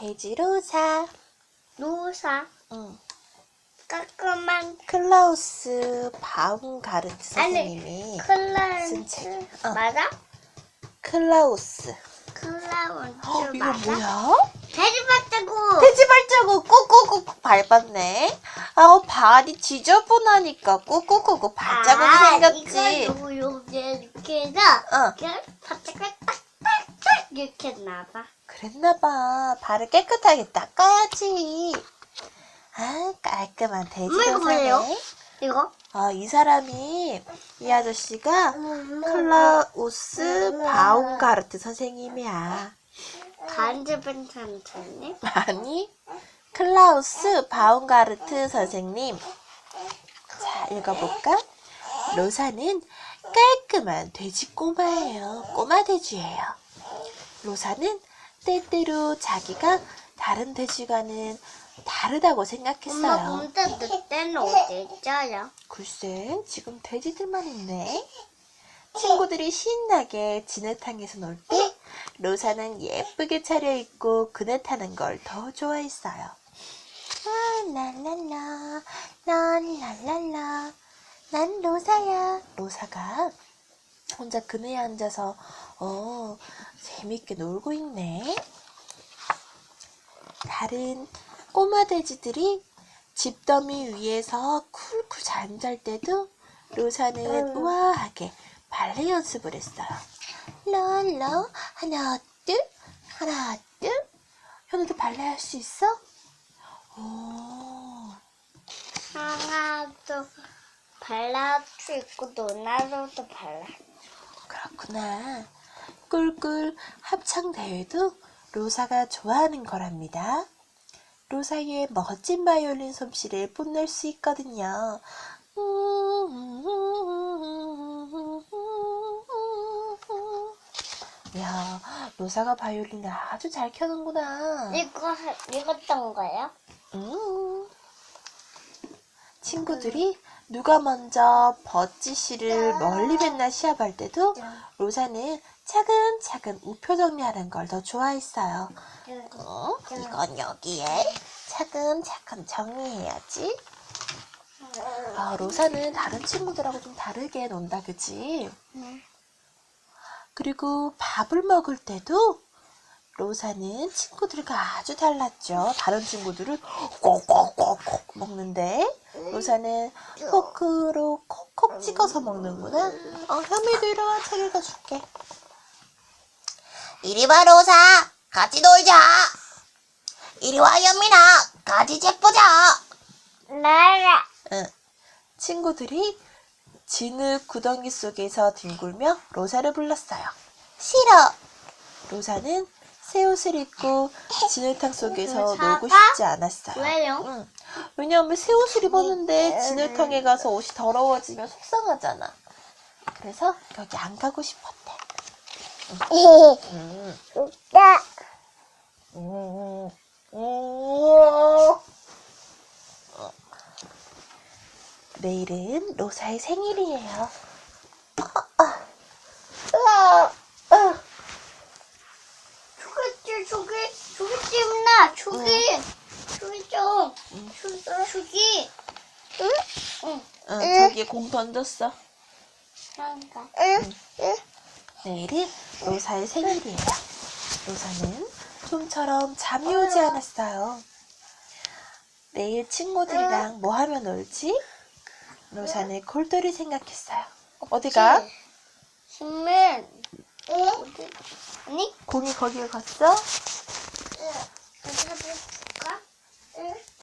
돼지 로사. 노사 응. 깔끔한 클라우스 바움가르트 아니, 선생님이 쓴 책. 어. 맞아? 클라우스. 클라운트 어, 이거 맞아? 뭐야? 돼지 발자국 돼지 발자국 꾹꾹꾹 밟았네. 아우 발이 지저분하니까 꾹꾹꾹 발자국 생겼지. 이거 요, 요게 이렇게 해서 어, 이렇게 발자국 딱딱딱 이렇게 했나봐 그랬나봐. 발을 깨끗하게 닦아야지. 아, 깔끔한 돼지 엄마, 이거 아, 이 사람이 이 아저씨가 클라우스 바움가르트 선생님이야. 간접은 천천히 아니, 클라우스 바움가르트 선생님. 자, 읽어볼까? 로사는 깔끔한 돼지 꼬마예요. 꼬마 돼지예요. 로사는 때때로 자기가 다른 돼지와는 다르다고 엄마 생각했어요. 너 때는 어디 있어요? 글쎄, 지금 돼지들만 있네. 친구들이 신나게 진흙탕에서 놀 때 로사는 예쁘게 차려입고 그네 타는 걸 더 좋아했어요. 아, 랄랄라, 랄랄랄라. 난 로사야. 로사가 혼자 그네에 앉아서 어 재밌게 놀고 있네. 다른 꼬마 돼지들이 집더미 위에서 쿨쿨 잠잘 때도 로사는 우아하게 발레 연습을 했어요. 랄라 하나 둘 하나 둘 현우도 발레 할 수 있어? 오 하나도 발라도 있고 누나로도 발라 그렇구나. 꿀꿀 합창 대회도 로사가 좋아하는 거랍니다. 로사의 멋진 바이올린 솜씨를 뽐낼 수 있거든요. 야, 로사가 바이올린을 아주 잘 켜는구나. 이거 하- 읽었던 거예요? 음. 친구들이 누가 먼저 버찌씨를 멀리 뱉나 시합할 때도 로사는 차근차근 우표 정리하는 걸 더 좋아했어요. 어? 이건 여기에 차근차근 정리해야지. 아, 로사는 다른 친구들하고 좀 다르게 논다, 그치? 네. 그리고 밥을 먹을 때도 로사는 친구들과 아주 달랐죠. 다른 친구들은 꼭꼭꼭꼭 먹는데 로사는 포크로 콕콕 찍어서 먹는구나. 어, 현미도 일어나 책 읽어줄게. 이리 와 로사 같이 놀자 이리 와 현민아 같이 책 보자 나라 응. 친구들이 진흙 구덩이 속에서 뒹굴며 로사를 불렀어요. 싫어. 로사는 새 옷을 입고 진흙탕 속에서? 놀고 싶지 않았어요. 왜요? 응. 왜냐하면 새 옷을 입었는데 진흙탕에 가서 옷이 더러워지면 속상하잖아. 그래서 여기 안 가고 싶었대. 응. 나 음, 음. 내일은 로사의 생일이에요. 저기 저기 저기 찜나 저기 저기 좀 저기 저기 응? 응 응, 저기에 공 던졌어. 그런가 내일은 로사의 생일이에요. 로사는 좀처럼 잠이 오지 않았어요. 내일 친구들이랑 뭐 하면 놀지? 로사는 골똘히 생각했어요. 어디가? 신문 어디 아니 공이 거기에 갔어?